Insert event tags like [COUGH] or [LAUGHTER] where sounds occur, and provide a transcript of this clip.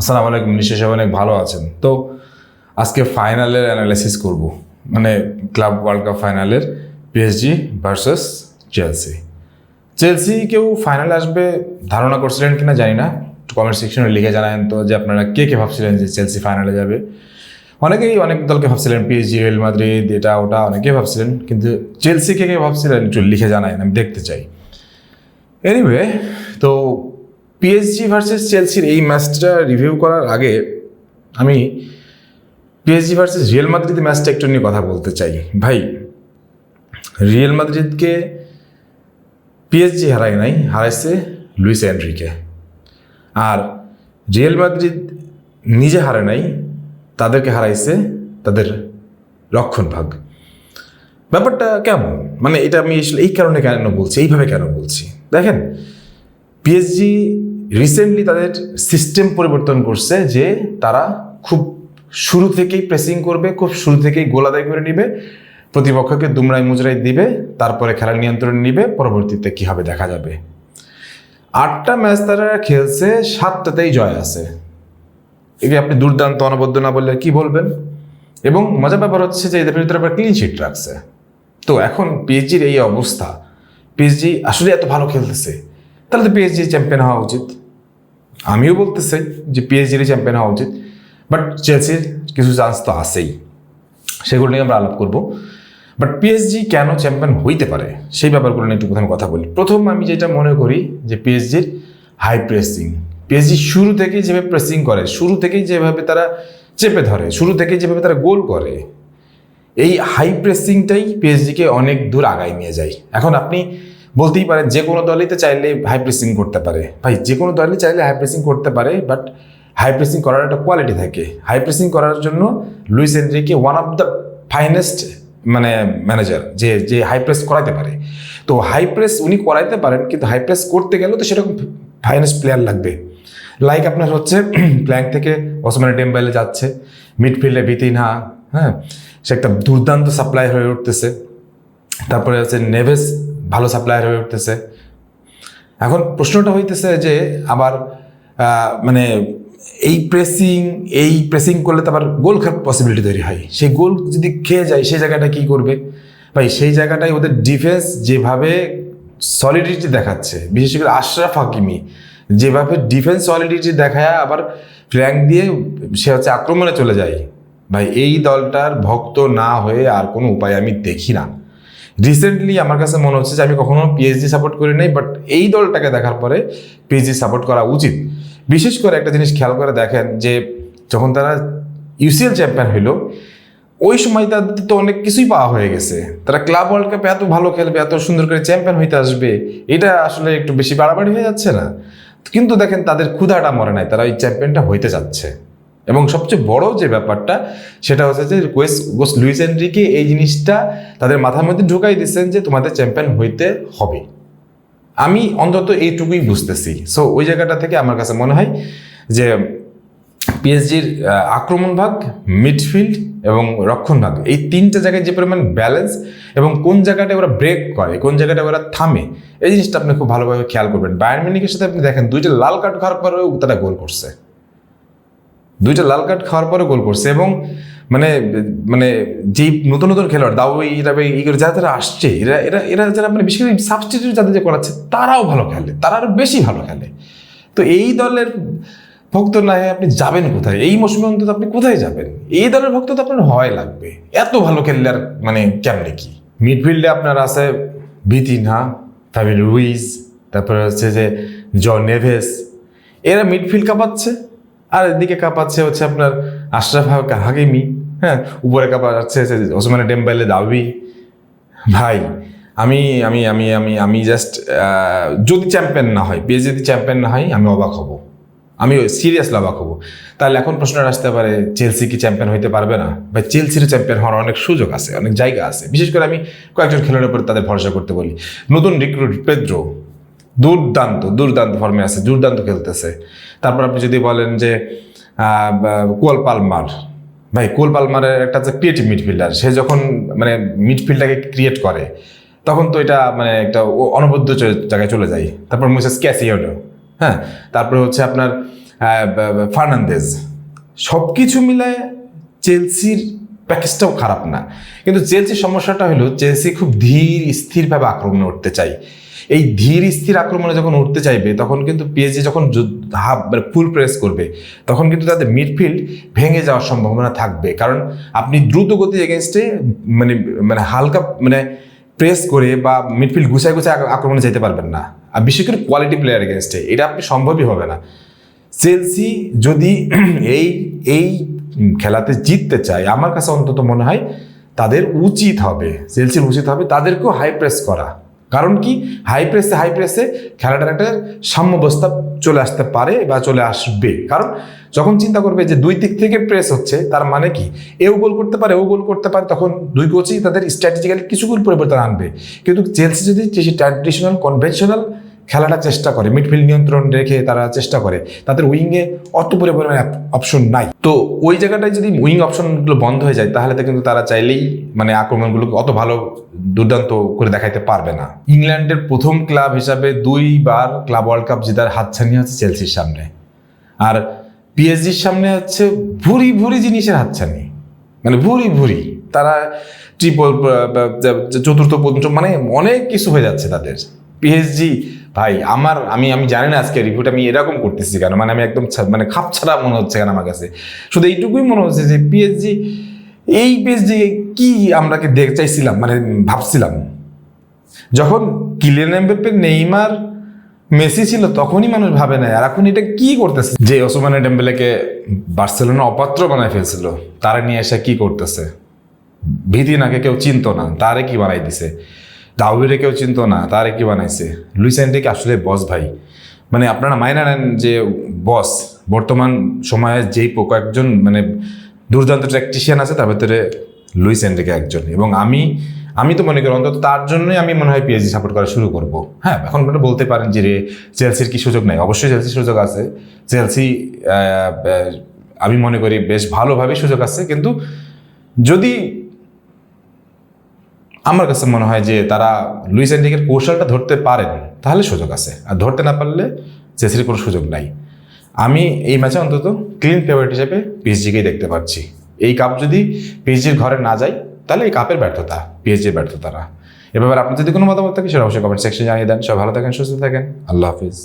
আসসালামু আলাইকুম নিশ্চয়ই সবাই অনেক ভালো আছেন। তো আজকে ফাইনালের অ্যানালাইসিস করব। মানে ক্লাব ওয়ার্ল্ড কাপ ফাইনালের পিএসজি ভার্সেস চেলসি চেলসি কেউ ফাইনালে আসবে ধারণা করছিলেন কিনা জানি না। কমেন্ট সেকশনে লিখে জানায়েন তো যে আপনারা কে কে ভাবছিলেন যে চেলসি ফাইনালে যাবে। অনেকেই অনেক দলকে ভাবছিলেন পিএসজি রিয়েল মাদ্রিদ এটা ওটা অনেকেই ভাবছিলেন, কিন্তু চেলসি কে কে ভাবছিলেন একটু লিখে জানায়েন, আমি দেখতে চাই। এনিওয়ে তো পিএসজি ভার্সেস চেলসির এই ম্যাচটা রিভিউ করার আগে আমি পিএসজি ভার্সেস রিয়েল মাদ্রিদ ম্যাচটা একটু নিয়ে কথা বলতে চাই। ভাই রিয়েল মাদ্রিদকে পিএসজি হারায় নাই, হারাইছে লুইস এন্ড্রিকে আর রিয়েল মাদ্রিদ নিজে হারে নাই, তাদেরকে হারাইছে তাদের রক্ষণ ভাগ। ব্যাপারটা কেমন? মানে এটা আমি এই কারণে কেন বলছি? এইভাবে কেন বলছি? দেখেন পিএসজি রিসেন্টলি তাদের সিস্টেম পরিবর্তন করছে যে তারা খুব শুরু থেকেই প্রেসিং করবে, খুব শুরু থেকেই গোল আদায় করে নিবে, প্রতিপক্ষকে দুমড়াই মুজরাই দিবে, তারপরে খেলার নিয়ন্ত্রণ নিবে, পরবর্তীতে কী হবে দেখা যাবে। আটটা ম্যাচ তারা খেলছে, সাতটাতেই জয় আছে। একে আপনি দুর্দান্ত, অনবদ্য না বললে কি বলবেন? এবং মজার ব্যাপার হচ্ছে যে এদের ভিতরে আবার ক্লিন শিট রাখছে। তো এখন পিএইচজির এই অবস্থা। পিএইচজি আসলে এত ভালো খেলতেছে। তাহলে তো পিএইচজি চ্যাম্পিয়ন হওয়া উচিত। আমিও বলতে চাই যে পিএইচজির চ্যাম্পিয়ন হওয়া উচিত। বাট চেলসির কিছু চান্স তো আছেই। সেগুলো নিয়ে আমরা আলাপ করব। বাট পিএসজি কেন চ্যাম্পিয়ন হইতে পারে? সেই ব্যাপারগুলো নিয়ে একটু প্রথমে কথা বলি। প্রথম আমি যেটা মনে করি যে পিএসজির হাই প্রেসিং পিএসজি শুরু থেকেই যেভাবে প্রেসিং করে, শুরু থেকেই যেভাবে তারা চেপে ধরে, শুরু থেকেই যেভাবে তারা গোল করে, এই হাই প্রেসিংটাই পিএসজিকে অনেক দূর আগায় নিয়ে যায়। এখন আপনি বলতেই পারেন, যে কোনো দলই তো চাইলে হাই প্রেসিং করতে পারে। ভাই, যে কোনো দলই চাইলে হাই প্রেসিং করতে পারে বাট হাই প্রেসিং করার একটা কোয়ালিটি থাকে। হাই প্রেসিং করার জন্য Luis Enrique one of the finest মানে ম্যানেজার যে যে হাই প্রেস করাতে পারে। তো হাই প্রেস উনি করাইতে পারেন, কিন্তু হাই প্রেস করতে গেলে তো সেরকম ফাইনেস্ট প্লেয়ার লাগবে। লাইক আপনার হচ্ছে [CLEARS THROAT] প্ল্যাঙ্ক থেকে ওসমানে ডেম্বাইলে যাচ্ছে মিডফিল্ডে বিতিনহা হ্যাঁ সে একটা দুর্দান্ত সাপ্লাই হয়ে উঠতেছে। তারপরে হচ্ছে নেভেস ভালো সাপ্লায়ার হয়ে উঠতেছে। এখন প্রশ্নটা হইতেছে যে আবার মানে এই প্রেসিং এই প্রেসিং করলে তো আবার গোল খাওয়ার পসিবিলিটি তৈরি হয়। সেই গোল যদি খেয়ে যায়, সেই জায়গাটা কি করবে? ভাই, সেই জায়গাটায় ওদের ডিফেন্স যেভাবে সলিডিটি দেখাচ্ছে, বিশেষ করে আশরাফ হাকিমি, যেভাবে ডিফেন্স সলিডিটি দেখায় আবার ফ্ল্যাঙ্ক দিয়ে সে হচ্ছে আক্রমণে চলে যায়। ভাই, এই দলটার ভক্ত না হয়ে আর কোনো উপায় আমি দেখি না। রিসেন্টলি আমার কাছে মনে হচ্ছে যে আমি কখনো পিএইচডি সাপোর্ট করি নাই বাট এই দলটাকে দেখার পরে পিএইচডি সাপোর্ট করা উচিত। বিশেষ করে একটা জিনিস খেয়াল করে দেখেন যে যখন তারা ইউসিএল চ্যাম্পিয়ন হইল, ওই সময় তাদের তো অনেক কিছুই পাওয়া হয়ে গেছে। তারা ক্লাব ওয়ার্ল্ড কাপে এত ভালো খেলবে, এত সুন্দর করে চ্যাম্পিয়ন হইতে আসবে, এটা আসলে একটু বেশি বাড়াবাড়ি হয়ে যাচ্ছে না। কিন্তু দেখেন তাদের ক্ষুধাটা মরে নাই, তারা এই চ্যাম্পিয়নটা হইতে যাচ্ছে। এবং সবচেয়ে বড় যে ব্যাপারটা, সেটা হচ্ছে যে কোয়েস গোস লুইস এন্ড্রিকে এই জিনিসটা তাদের মাথার মধ্যে ঢুকাই দিচ্ছেন যে তোমাদের চ্যাম্পিয়ন হইতে হবে। আমি অন্তত এইটুকুই বুঝতেছি। সো ওই জায়গাটা থেকে আমার কাছে মনে হয় যে পিএসজির আক্রমণ ভাগ মিডফিল্ড এবং রক্ষণ ভাগ এই তিনটা জায়গায় যে পরিমাণ ব্যালেন্স এবং কোন জায়গাটায় ওরা ব্রেক করে, কোন জায়গাটায় ওরা থামে, এই জিনিসটা আপনি খুব ভালোভাবে খেয়াল করবেন। বায়ার মিনিকের সাথে আপনি দেখেন, দুইটা লাল কার্ড খাওয়ার পরেও তারা গোল করছে। দুইটা লাল কার্ড খাওয়ার পরে গোল করছে এবং মানে মানে যেই নতুন নতুন খেলোয়াড়, দাও এরা এই যারা যারা আসছে, এরা এরা এরা যারা মানে করে সাবস্টিটিউট যাদের যে করাচ্ছে, তারাও ভালো খেলে, তারা আরও বেশি ভালো খেলে। তো এই দলের ভক্ত না আপনি যাবেন কোথায়? এই মৌসুমে অন্তত আপনি কোথায় যাবেন? এই দলের ভক্ত তো আপনার হয় লাগবে। এত ভালো খেললে আর মানে কেমনে কি? মিডফিল্ডে আপনার আছে বিতিনহা তারপরে রুইজ, তারপরে হচ্ছে যে জ নেভেস, এরা মিডফিল্ড কাঁপাচ্ছে। আর, এদিকে কাঁপাচ্ছে হচ্ছে আপনার আশরাফ হাকিমি হ্যাঁ? উপরে কাঁপাচ্ছে হচ্ছে ওসমানে ডেম্বাইলে দাবি। ভাই, আমি আমি আমি আমি আমি জাস্ট যদি চ্যাম্পিয়ন না হয় পিএস যদি চ্যাম্পিয়ন না হয়, আমি অবাক হব। আমি সিরিয়াসলি অবাক হব। তাহলে এখন প্রশ্নটা আসতে পারে চেলসি কি চ্যাম্পিয়ন হইতে পারবে না? বা চেলসির চ্যাম্পিয়ন হওয়ার অনেক সুযোগ আছে, অনেক জায়গা আছে। বিশেষ করে আমি কয়েকজন খেলোয়াড়ের উপর তাদের ভরসা করতে বলি। নতুন রিক্রুট পেদ্রো দুর্দান্ত দুর্দান্ত ফর্মে আছে, দুর্দান্ত খেলতেছে। তারপর আপনি যদি বলেন যে কুয়াল পালমার, ভাই কুয়াল পালমারের একটা যে ক্রিয়েটিভ মিডফিল্ডার সে যখন মানে মিডফিল্ডটাকে ক্রিয়েট করে, তখন তো এটা মানে একটা অনবদ্য জায়গায় চলে যায়। তারপর মিসেস ক্যাসিওডো হ্যাঁ? তারপরে হচ্ছে আপনার ফার্নান্দেজ। সব কিছু মিলায় চেলসির প্যাকেজটাও খারাপ না। কিন্তু চেলসির সমস্যাটা হলো, চেলসি খুব ধীর, স্থিরভাবে আক্রমণে উঠতে চাই এই ধীর স্থির আক্রমণে যখন উঠতে চাইবে, তখন কিন্তু পিএসজি যখন হাফ মানে ফুল প্রেস করবে, তখন কিন্তু তাদের মিডফিল্ড ভেঙে যাওয়ার সম্ভাবনা থাকবে। কারণ আপনি দ্রুত গতি এগেনস্টে মানে মানে হালকা মানে প্রেস করে বা মিডফিল্ড গুছায় গুছায় আক্রমণে যেতে পারবেন না। আর বিশেষ করে কোয়ালিটি প্লেয়ার এগেনস্টে এটা আপনি সম্ভবই হবে না। চেলসি যদি [CLEARS THROAT] এই এই খেলাতে জিততে চায়, আমার কাছে অন্তত মনে হয় তাদের উচিত হবে চেলসির উচিত হবে তাদেরকেও হাই প্রেস করা। কারণ কি? হাই প্রেসে হাই প্রেসে খেলাটার একটা সাম্যবস্থা চলে আসতে পারে বা চলে আসবে। কারণ যখন চিন্তা করবে যে দুই দিক থেকে প্রেস হচ্ছে, তার মানে কি? এও গোল করতে পারে, ও গোল করতে পারে, তখন দুই কোচই তাদের স্ট্র্যাটেজিক্যালি কিছু পরিবর্তন আনবে। কিন্তু চেলসি যদি ট্র্যাডিশনাল কনভেনশনাল খেলাটা চেষ্টা করে মিডফিল্ড নিয়ন্ত্রণ রেখে তারা চেষ্টা করে, তাদের উইংয়ে অত পরিমাণে অপশন নাই। তো ওই জায়গাটায় যদি উইং অপশনগুলো বন্ধ হয়ে যায়, তাহলে তো কিন্তু তারা চাইলেই মানে আক্রমণগুলোকে অত ভালো দুর্দান্ত করে দেখাইতে পারবে না। ইংল্যান্ডের প্রথম ক্লাব হিসাবে দুইবার ক্লাব ওয়ার্ল্ড কাপ জেতার হাতছানি হচ্ছে চেলসির সামনে। আর পিএসজির সামনে হচ্ছে ভুরি ভুরি জিনিসের হাতছানি। মানে ভুরি ভুরি। তারা ট্রিপল চতুর্থ, পঞ্চম মানে অনেক কিছু হয়ে যাচ্ছে তাদের। পিএসজি ভাই, আমার, আমি আমি জানি না আজকে রিভিউটা আমি এরকম করতেছি কেন? মানে আমি একদম মানে খাপ ছাড়া মনে হচ্ছে কেন আমার কাছে? শুধু এইটুকুই মনে হচ্ছে যে পিএসজি এই পিএসজি কি আমরা কি দেখতে চাইছিলাম মানে ভাবছিলাম। যখন কিলিয়ান এমবাপ্পে নেইমার মেসি ছিল, তখনই মানুষ ভাবে না আর এখন এটা কি করতেছে? যে ওসমানে ডেম্বেলেকে বার্সেলোনা অপাত্র বানায় ফেলছিল, তারা নিয়ে এসে কি করতেছে? ভীতি নাকে কেউ চিনতো না, তারে কি বানাই দিছে? দাউবিরে কেউ চিনতো না, তারে কি বানাইছে? লুইস এনরিকে আসলে বস ভাই। মানে আপনারা মাইনা নেন যে বস বর্তমান সময়ে যেই পোক একজন মানে দুর্দান্ত ট্র্যাকটিশিয়ান আছে, তার ভেতরে লুইস এনরিকে একজন। এবং আমি আমি তো মনে করি, অন্তত তার জন্যই আমি মনে হয় পিএসজি সাপোর্ট করা শুরু করব। হ্যাঁ এখন আপনারা বলতে পারেন যে রে চেলসির কি সুযোগ নাই? অবশ্যই চেলসির সুযোগ আছে। চেলসি আমি মনে করি বেশ ভালোভাবে সুযোগ আছে। কিন্তু যদি আমার কাছে মনে হয় যে তারা লুইস এন্ডিকের কৌশলটা ধরতে পারেন, তাহলে সুযোগ আছে। আর ধরতে না পারলে চেসির কোনো সুযোগ নাই। আমি এই ম্যাচে অন্তত ক্লিন ফেভারিট হিসেবে পিএসজিকেই দেখতে পাচ্ছি। এই কাপ যদি পিএসজির ঘরে না যায়, তাহলে এই কাপের ব্যর্থতা পিএসজির ব্যর্থতা না এ ব্যাপারে আপনার যদি কোনো মতামত থাকে, সেটা অবশ্যই কমেন্ট সেকশনে জানিয়ে দেন। সব ভালো থাকেন, সুস্থ থাকেন। আল্লাহ হাফিজ।